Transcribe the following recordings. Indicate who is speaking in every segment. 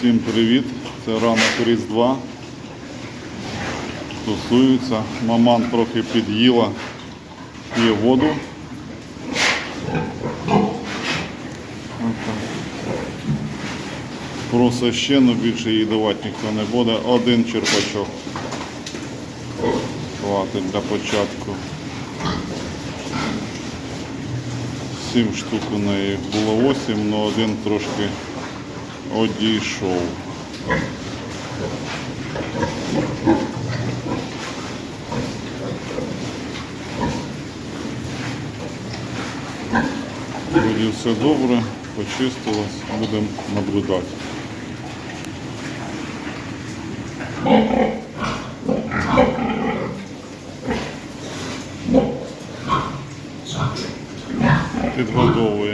Speaker 1: Всім привіт! Це ранок Різдва. Стосується. Маман трохи під'їла, п'є воду. Отак. Просить більше їй давати ніхто не буде. Один черпачок. Хватить для початку. Сім штук у неї було 8, але один трошки одійшов. Вроді все добре, почистилось, будемо наблюдати. Підгодовує.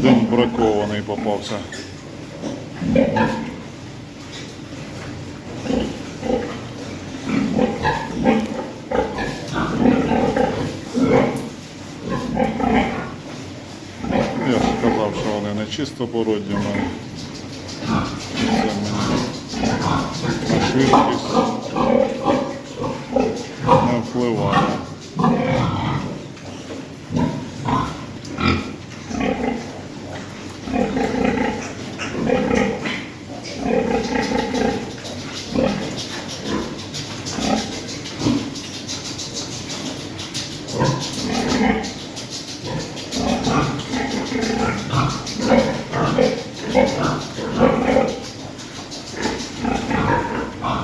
Speaker 1: Один бракований попався. Я ж казав, що вони не чисто породні мене. Це швидкість не впливає.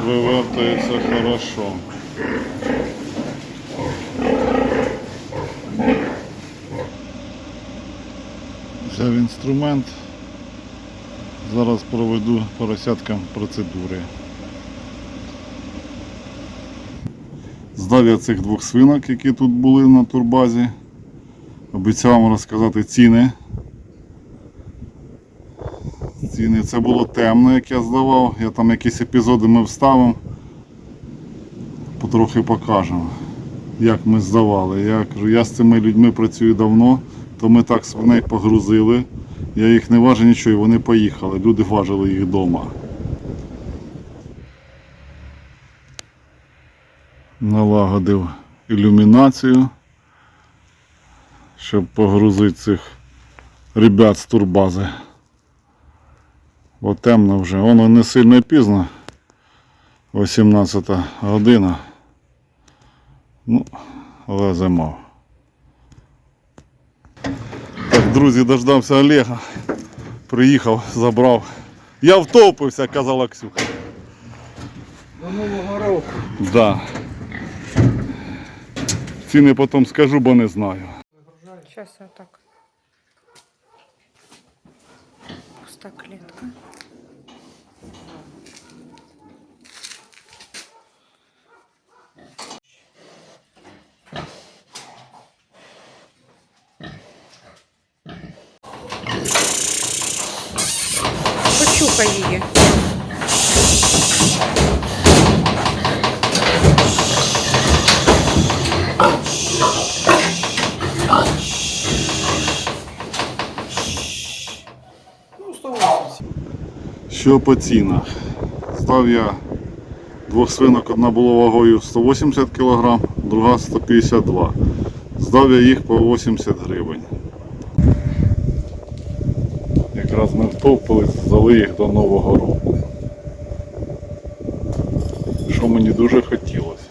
Speaker 1: Вивертається хорошо. Взяв інструмент. Зараз проведу поросяткам процедури. Здав я цих двох свинок, які тут були на турбазі. Обіцяв вам розказати ціни. Ціни це було темно, як я здавав. Я там якісь епізоди ми вставимо. Потрохи покажемо, як ми здавали. Я кажу, я з цими людьми працюю давно, то ми так свиней погрузили. Я їх не важив нічого, і вони поїхали. Люди важили їх вдома. Налагодив ілюмінацію, щоб погрузити цих ребят з турбази. Бо темно вже. Воно не сильно пізно. 18 година. Ну, але зимов. Так, друзі, дождався Олега. Приїхав, забрав. Я втопився, казала Ксюха.
Speaker 2: До Нового року.
Speaker 1: Да. Ціни потім скажу, бо не знаю.
Speaker 3: Сейчас я так. та клітка. Почухай її.
Speaker 1: Що по цінах? Став я двох свинок, одна була вагою 180 кг, друга 152 Здав я їх по 80 гривень. Якраз ми втовпились, здали їх до Нового року. Що мені дуже хотілося.